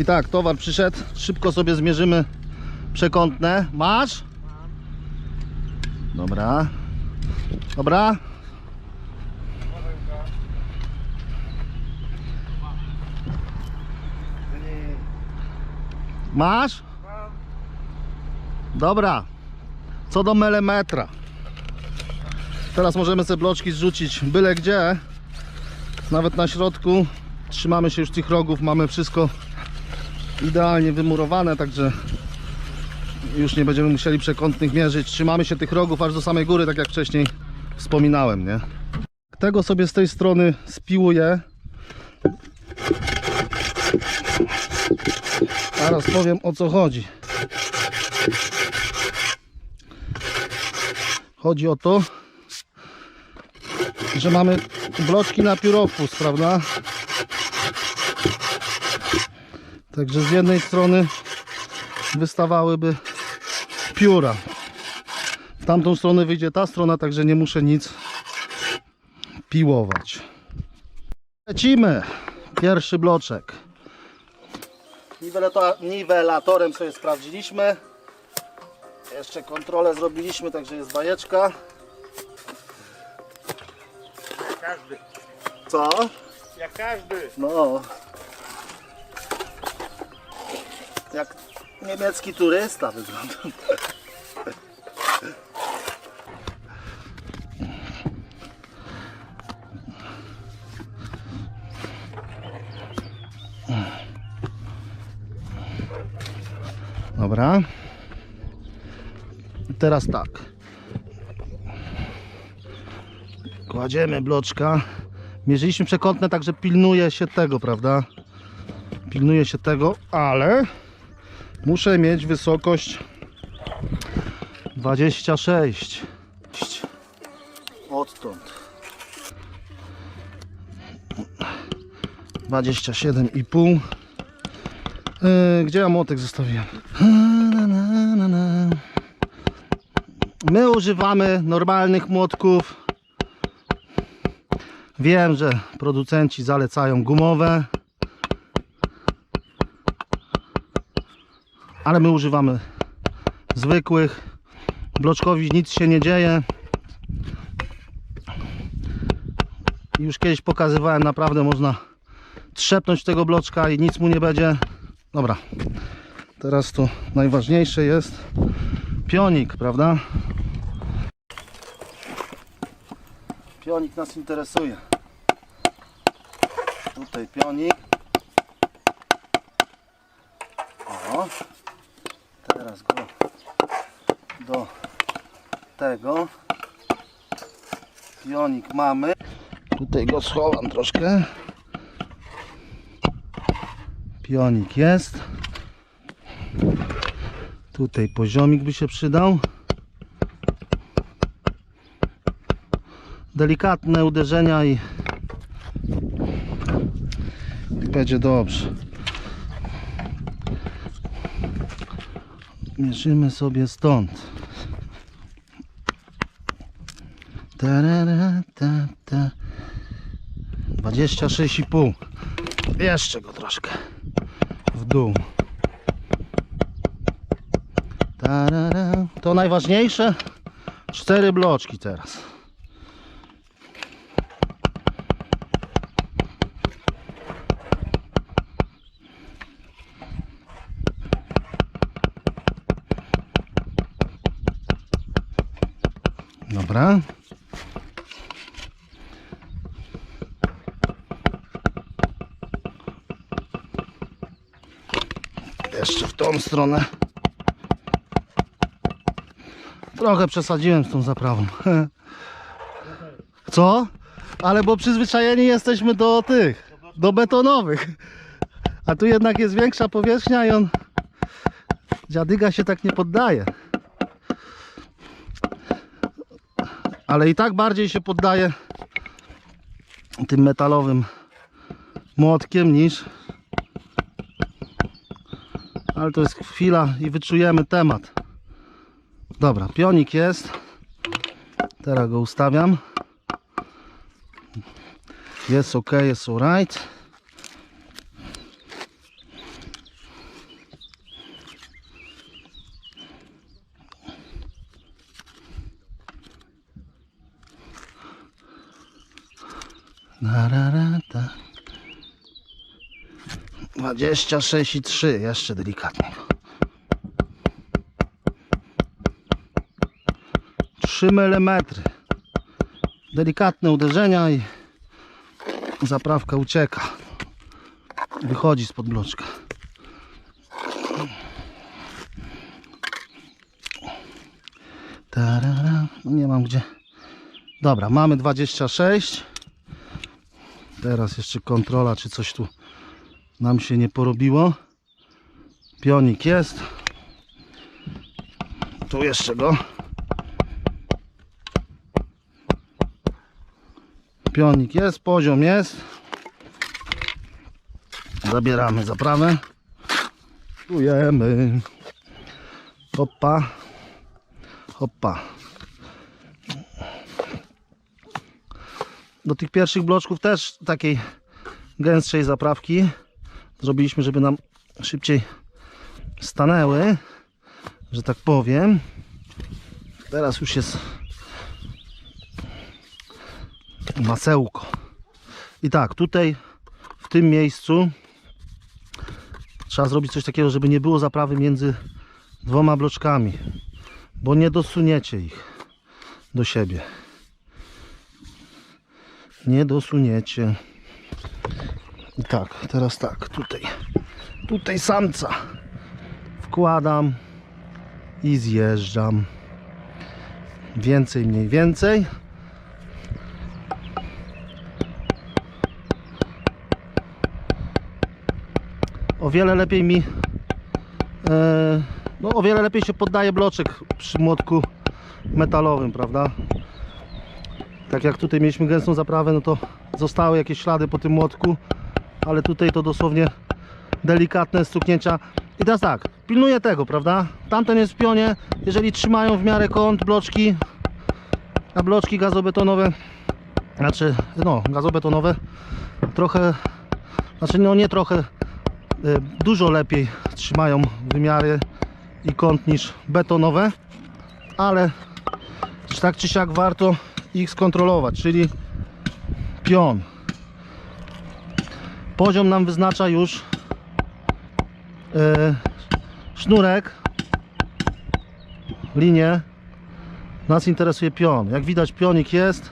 I tak, towar przyszedł. Szybko sobie zmierzymy przekątne. Masz? Dobra. Dobra. Masz? Dobra. Co do milimetra. Teraz możemy sobie bloczki zrzucić byle gdzie. Nawet na środku. Trzymamy się już tych rogów. Mamy wszystko idealnie wymurowane, także już nie będziemy musieli przekątnych mierzyć. Trzymamy się tych rogów aż do samej góry, tak jak wcześniej wspominałem, nie? Tego sobie z tej strony spiłuję. Zaraz powiem o co chodzi. Chodzi o to, że mamy bloczki na pióropust, prawda? Także z jednej strony wystawałyby pióra. W tamtą stronę wyjdzie ta strona, także nie muszę nic piłować. Lecimy. Pierwszy bloczek. Niwelator, niwelatorem sobie sprawdziliśmy. Jeszcze kontrolę zrobiliśmy, także jest bajeczka. Każdy. Co? Jak każdy. No. Jak niemiecki turysta wygląda. Dobra. Teraz tak. Kładziemy bloczka. Mierzyliśmy przekątne, także pilnuje się tego, prawda? Pilnuje się tego, ale muszę mieć wysokość 26. Odtąd. 27,5. Yy, gdzie ja młotek zostawiłem? My używamy normalnych młotków. Wiem, że producenci zalecają gumowe. Ale my używamy zwykłych. Bloczkowi nic się nie dzieje. Już kiedyś pokazywałem, naprawdę można trzepnąć tego bloczka i nic mu nie będzie. Dobra. Teraz to najważniejsze jest pionik, prawda? Pionik nas interesuje. Tutaj pionik. O. Teraz go do tego. Pionik mamy. Tutaj go schowam troszkę. Pionik jest. Tutaj poziomik by się przydał. Delikatne uderzenia i będzie dobrze. Mierzymy sobie stąd. Tarara, ta, ta. 26,5. Jeszcze go troszkę w dół. Tarara. To najważniejsze. Cztery bloczki teraz. Dobra. Jeszcze w tą stronę. Trochę przesadziłem z tą zaprawą. Co? Ale bo przyzwyczajeni jesteśmy do tych, do betonowych. A tu jednak jest większa powierzchnia i on dziadyga się tak nie poddaje. ale i tak bardziej się poddaje tym metalowym młotkiem niż ale to jest chwila i wyczujemy temat. Dobra, pionik jest. Teraz go ustawiam. Jest ok, jest alright. 3, jeszcze delikatnie. 3 mm. Delikatne uderzenia i zaprawka ucieka. Wychodzi spod bloczka. Tarara. No nie mam gdzie. Dobra, mamy 26. Teraz jeszcze kontrola, czy coś tu nam się nie porobiło. Pionik jest. Tu jeszcze go. Pionik jest, poziom jest. Zabieramy zaprawę. Czujemy. Hoppa. Hoppa. Do tych pierwszych bloczków też takiej gęstszej zaprawki zrobiliśmy, żeby nam szybciej stanęły, że tak powiem. Teraz już jest masełko. I tak, tutaj w tym miejscu trzeba zrobić coś takiego, żeby nie było zaprawy między dwoma bloczkami, bo nie dosuniecie ich do siebie. Nie dosuniecie. Tak, teraz tak, tutaj, tutaj samca wkładam i zjeżdżam. Więcej, mniej więcej. O wiele lepiej mi e, no o wiele lepiej się poddaje bloczek przy młotku metalowym, prawda? Tak jak tutaj mieliśmy gęstą zaprawę, no to zostały jakieś ślady po tym młotku, ale tutaj to dosłownie delikatne stuknięcia. I teraz tak, pilnuję tego, prawda? Tamten jest w pionie, jeżeli trzymają w miarę kąt bloczki, a bloczki gazobetonowe, znaczy, no, gazobetonowe, trochę, znaczy, no nie trochę, e, dużo lepiej trzymają wymiary i kąt niż betonowe, ale tak czy siak warto ich skontrolować, czyli pion. Poziom nam wyznacza już e, sznurek, linię. Nas interesuje pion. Jak widać pionik jest.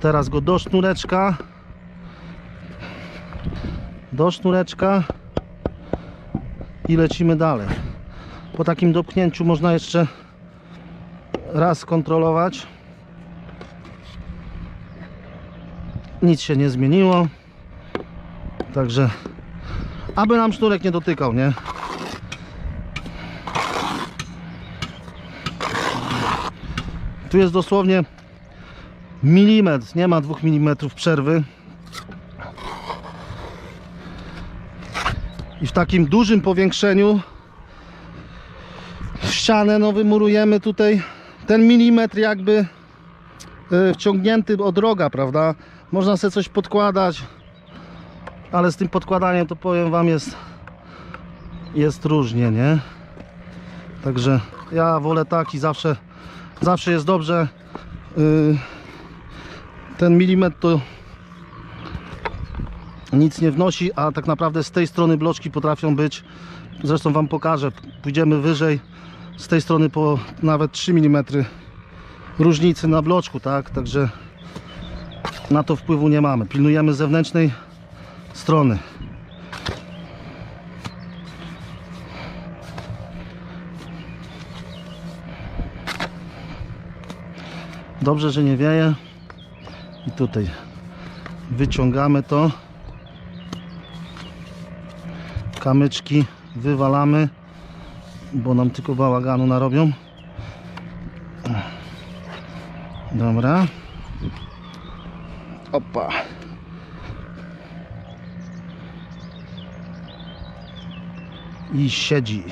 Teraz go do sznureczka. Do sznureczka i lecimy dalej. Po takim dopchnięciu można jeszcze raz skontrolować. Nic się nie zmieniło. Także aby nam sznurek nie dotykał, nie? Tu jest dosłownie milimetr, nie ma dwóch milimetrów przerwy. I w takim dużym powiększeniu ścianę no wymurujemy tutaj ten milimetr jakby wciągnięty od roga, prawda? Można sobie coś podkładać, ale z tym podkładaniem to powiem wam jest jest różnie, nie? Także ja wolę tak i zawsze zawsze jest dobrze y, ten milimetr to nic nie wnosi, a tak naprawdę z tej strony bloczki potrafią być zresztą wam pokażę, pójdziemy wyżej z tej strony po nawet 3 mm różnicy na bloczku, tak? Także na to wpływu nie mamy. Pilnujemy zewnętrznej strony. Dobrze, że nie wieje. I tutaj wyciągamy to. Kamyczki wywalamy bo nam tylko bałaganu narobią. Dobra. Opa. I siedzi.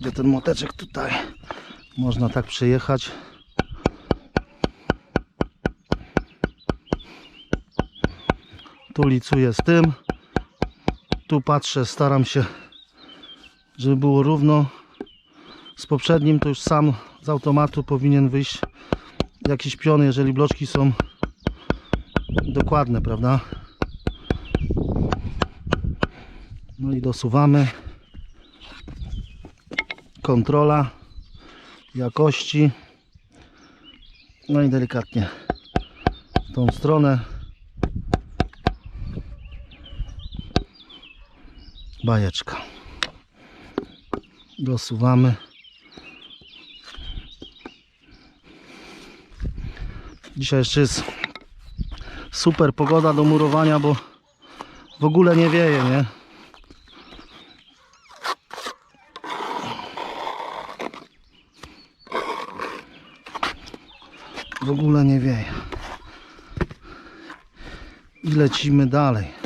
Gdzie ten moteczek tutaj? Można tak przejechać. Tu licuję z tym. Tu patrzę, staram się żeby było równo z poprzednim to już sam z automatu powinien wyjść jakiś pion, jeżeli bloczki są dokładne, prawda? No i dosuwamy. Kontrola jakości. No i delikatnie w tą stronę. Bajeczka. Dosuwamy. Dzisiaj jeszcze jest super pogoda do murowania, bo w ogóle nie wieje, nie? W ogóle nie wieje. I lecimy dalej.